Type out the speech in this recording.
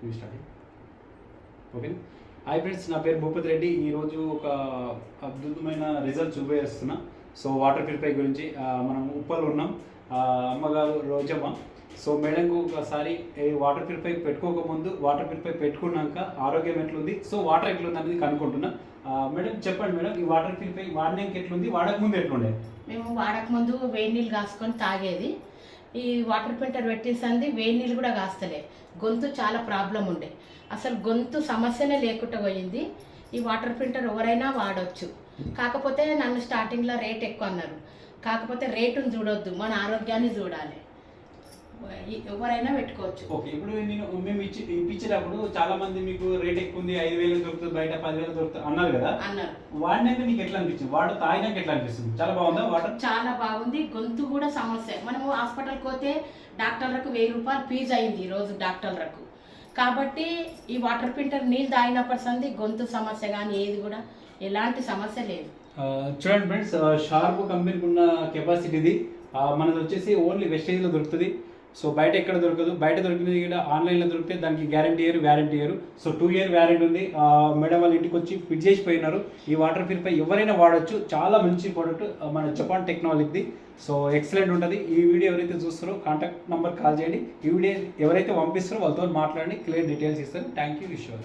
Start okay hi friends నా పేరు భూపతి రెడ్డి. ఈరోజు ఒక అద్భుతమైన రిజల్ట్ చూపేస్తున్నా. సో వాటర్ ప్యూరిఫై గురించి మనం ఉప్పలు ఉన్నాం. అమ్మగారు రోజమ్మ. సో మేడంకు ఒకసారి వాటర్ ప్యూరిఫై పెట్టుకోకముందు వాటర్ ప్యూరిఫై పెట్టుకున్నాక ఆరోగ్యం ఎట్లుంది? సో వాటర్ ఎట్లుంది అనేది కనుక్కుంటున్నా. మేడం చెప్పండి మేడం ఈ వాటర్ ప్యూరిఫై వాడినాక ఎట్లుంది? వాడక ముందు ఎట్లుండే? మేము వాడకముందు వేడి నీళ్ళు కాసుకొని తాగేది. ఈ వాటర్ ఫిల్టర్ పెట్టేసింది వేడి నీళ్ళు కూడా కాస్తలే. గొంతు చాలా ప్రాబ్లం ఉండే. అసలు గొంతు సమస్యనే లేకుండా పోయింది. ఈ వాటర్ ఫిల్టర్ ఎవరైనా వాడవచ్చు కాకపోతే నన్ను స్టార్టింగ్లో రేట్ ఎక్కువ అన్నారు. కాకపోతే రేటును చూడొద్దు. మన ఆరోగ్యాన్ని చూడాలి. ఎవరైనా పెట్టుకోవచ్చు. ఓకే ఇప్పుడు నేను మేము ఇచ్చి ఇప్పించేటప్పుడు చాలా మంది మీకు రేట్ ఎక్కువ ఉంది ఐదు వేలు దొరుకుతుంది బయట పదివేలు దొరుకుతుంది అన్నారు కదా? అన్నారు. వాడినాక నీకు ఎట్లా అనిపించింది? వాడు తాగినాక ఎట్లా అనిపిస్తుంది? చాలా బాగుందా వాటర్? చాలా బాగుంది. గొంతు కూడా సమస్య. మనము హాస్పిటల్కి పోతే డాక్టర్లకు వెయ్యి రూపాయలు ఫీజు అయింది ఈరోజు డాక్టర్లకు. కాబట్టి ఈ వాటర్ ఫిల్టర్ నీళ్ళు తాగినప్పటి సంది గొంతు సమస్య కానీ ఏది కూడా ఎలాంటి సమస్య లేదు. చూడండి ఫ్రెండ్స్ షార్ప్ కంపెనీకి ఉన్న కెపాసిటీ ఇది ఆ, మనది వచ్చేసి ఓన్లీ వెస్టేజ్లో దొరుకుతుంది. సో బయట ఎక్కడ దొరకదు? బయట దొరికినది కూడా ఆన్లైన్లో దొరికితే దానికి guarantee year warranty year so two year warranty ఉంది. మేడం వాళ్ళ ఇంటికి వచ్చి ఫిట్ చేసి పోయినారు ఈ వాటర్ ప్యూరిఫై ఎవరైనా వాడచ్చు. చాలా మంచి ప్రోడక్ట్ మన జపాన్ టెక్నాలజీది సో ఎక్సలెంట్ ఉంటుంది. ఈ వీడియో ఎవరైతే చూస్తారో కాంటాక్ట్ నెంబర్ కాల్ చేయండి. ఈ వీడియో ఎవరైతే పంపిస్తారో వాళ్ళతో మాట్లాడి క్లియర్ డీటెయిల్స్ ఇస్తారు థ్యాంక్ యూ విశ్వర్